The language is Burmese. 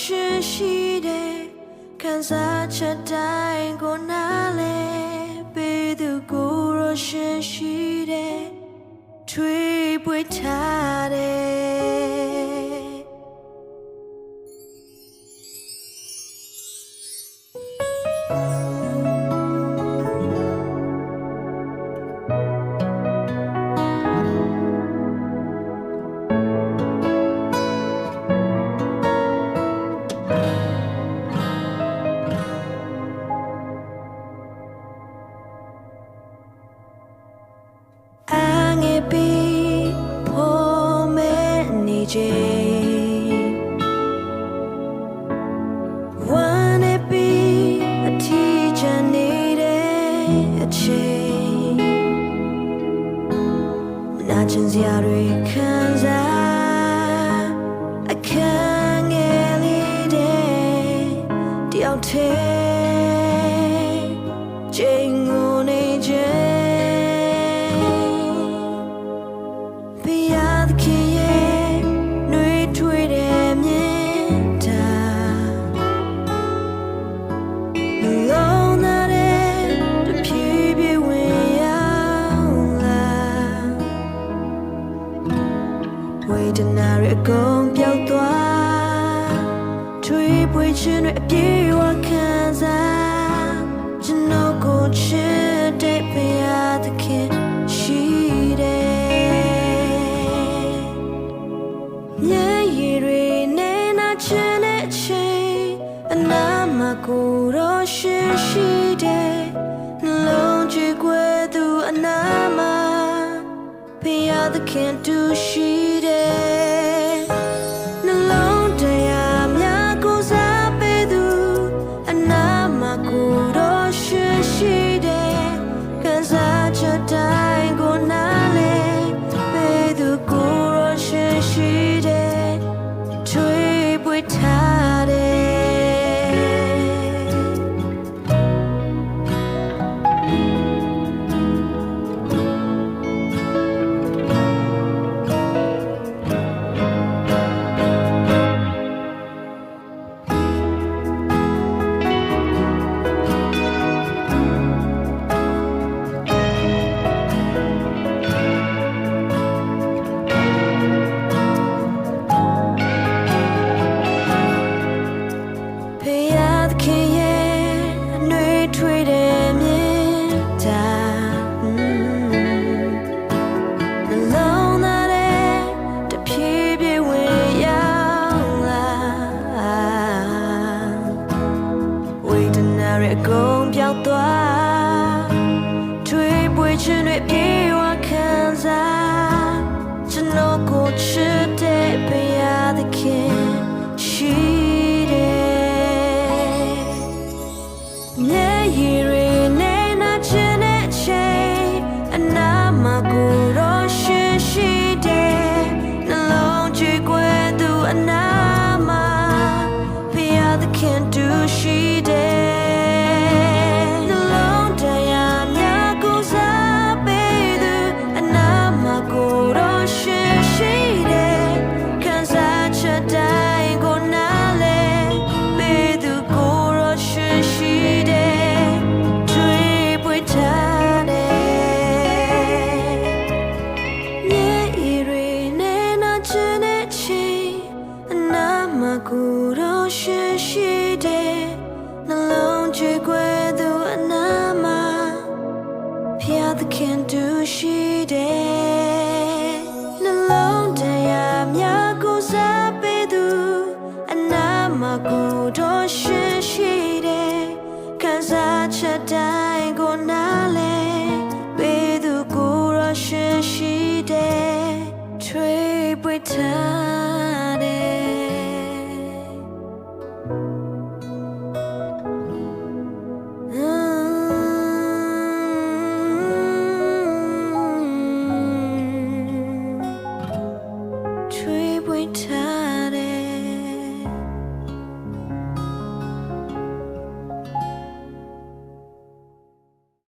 ရှင်ရှိတဲ့ခံစားချက်တိုင်းကိုနားလည်ပေးသူကိုရောရှင်ရှိတဲ့ထွေးပွေထားတဲ့ နေ ဝေဒနာရအကုန်ပြောက်သွားထွေးပွေခြင်းတွေအပြေဝခံစားကျွန်တော်ကိုချစ်တဲ့ဘုရားသခင်ရှိတယ်မျက်ရည်တွေနဲ့နာချင်တဲ့အချိန်အနာမကိုတော့ရှိရှိတဲ့နှလုံး ဖျားသခင်တူ ထွေးတဲ့မြင်တာနှလုံးသားတဲ့တဖြည်းဖြည်းဝင်ရောက်လာဝေဒနာရအကုန်ပြောက်သွားထွေးပွေခြင်းတွေပြေဝခံစားကျွန်တော်ကိုချစ်တဲ့ဖယားသခင် ဖျားသခင်တူ เธอ